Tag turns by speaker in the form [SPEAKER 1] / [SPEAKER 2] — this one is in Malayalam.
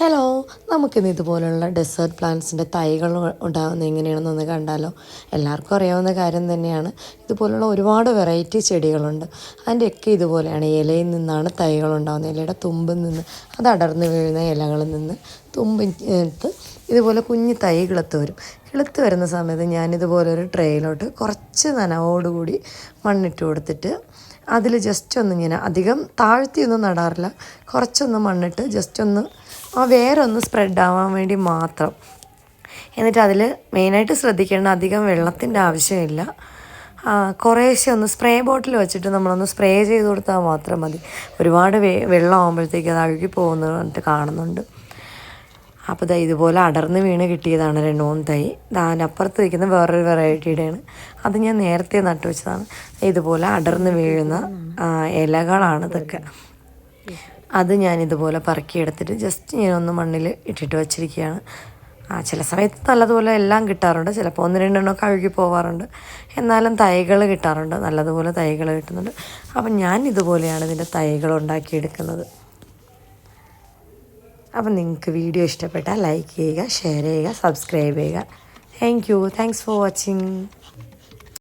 [SPEAKER 1] ഹലോ നമുക്കിന്ന് ഇതുപോലുള്ള ഡെസേർട്ട് പ്ലാന്റ്സിന്റെ തൈകൾ ഉണ്ടാകുന്നത് എങ്ങനെയാണെന്നൊന്ന് കണ്ടാലോ? എല്ലാവർക്കും അറിയാവുന്ന കാര്യം തന്നെയാണ്. ഇതുപോലുള്ള ഒരുപാട് വെറൈറ്റി ചെടികളുണ്ട്. അതിന്റെയൊക്കെ ഇതുപോലെയാണ് ഇലയിൽ നിന്നാണ് തൈകൾ ഉണ്ടാകുന്നത് ഇലയുടെ തുമ്പിൽ നിന്ന് അത് അടർന്ന് വീഴുന്ന ഇലകളിൽ നിന്ന് തുമ്പിത്ത് ഇതുപോലെ കുഞ്ഞു തൈ കിളുത്ത് വരും. കിളുത്ത് വരുന്ന സമയത്ത് ഞാനിതുപോലെ ഒരു ട്രെയിലോട്ട് കുറച്ച് നനവോടുകൂടി മണ്ണിട്ട് കൊടുത്തിട്ട് അതിൽ ജസ്റ്റ് ഒന്ന് ഇങ്ങനെ അധികം താഴ്ത്തിയൊന്നും നടാറില്ല. കുറച്ചൊന്ന് മണ്ണിട്ട് ജസ്റ്റ് ഒന്ന് ആ വേരൊന്ന് സ്പ്രെഡ് ആവാൻ വേണ്ടി മാത്രം. എന്നിട്ട് അതിൽ മെയിനായിട്ട് ശ്രദ്ധിക്കേണ്ട അധികം വെള്ളത്തിന്റെ ആവശ്യമില്ല. കുറേശ്ശെ ഒന്ന് സ്പ്രേ ബോട്ടിൽ വെച്ചിട്ട് നമ്മളൊന്ന് സ്പ്രേ ചെയ്ത് കൊടുത്താൽ മാത്രം മതി. ഒരുപാട് വേ വെള്ളം ആകുമ്പോഴത്തേക്ക് അത് അഴുകി പോകുന്നതായിട്ട് കാണുന്നുണ്ട്. അപ്പോൾ ദാ ഇതുപോലെ അടർന്ന് വീണ് കിട്ടിയതാണ് രണ്ട് മൂന്ന് തൈ അതിനപ്പുറത്ത് നിൽക്കുന്ന വേറൊരു വെറൈറ്റിയുടെയാണ് അത് ഞാൻ നേരത്തെ നട്ടു വെച്ചതാണ്. ഇതുപോലെ അടർന്ന് വീഴുന്ന ഇലകളാണ് ഇതൊക്കെ. അത് ഞാൻ ഇതുപോലെ പറക്കിയെടുത്തിട്ട് ജസ്റ്റ് ഞാൻ ഒന്ന് മണ്ണിൽ ഇട്ടിട്ട് വച്ചിരിക്കുകയാണ്. ആ ചില സമയത്ത് നല്ലതുപോലെ എല്ലാം കിട്ടാറുണ്ട്. ചിലപ്പോൾ ഒന്ന് രണ്ടെണ്ണമൊക്കെ അഴുകി പോവാറുണ്ട്. എന്നാലും തൈകൾ കിട്ടാറുണ്ട്. നല്ലതുപോലെ തൈകൾ കിട്ടുന്നുണ്ട്. അപ്പം ഞാൻ ഇതുപോലെയാണ് ഇതിന്റെ തൈകൾ ഉണ്ടാക്കിയെടുക്കുന്നത്. അപ്പം നിങ്ങൾക്ക് വീഡിയോ ഇഷ്ടപ്പെട്ടാൽ ലൈക്ക് ചെയ്യുക ഷെയർ ചെയ്യുക സബ്സ്ക്രൈബ് ചെയ്യുക. Thank you thanks for watching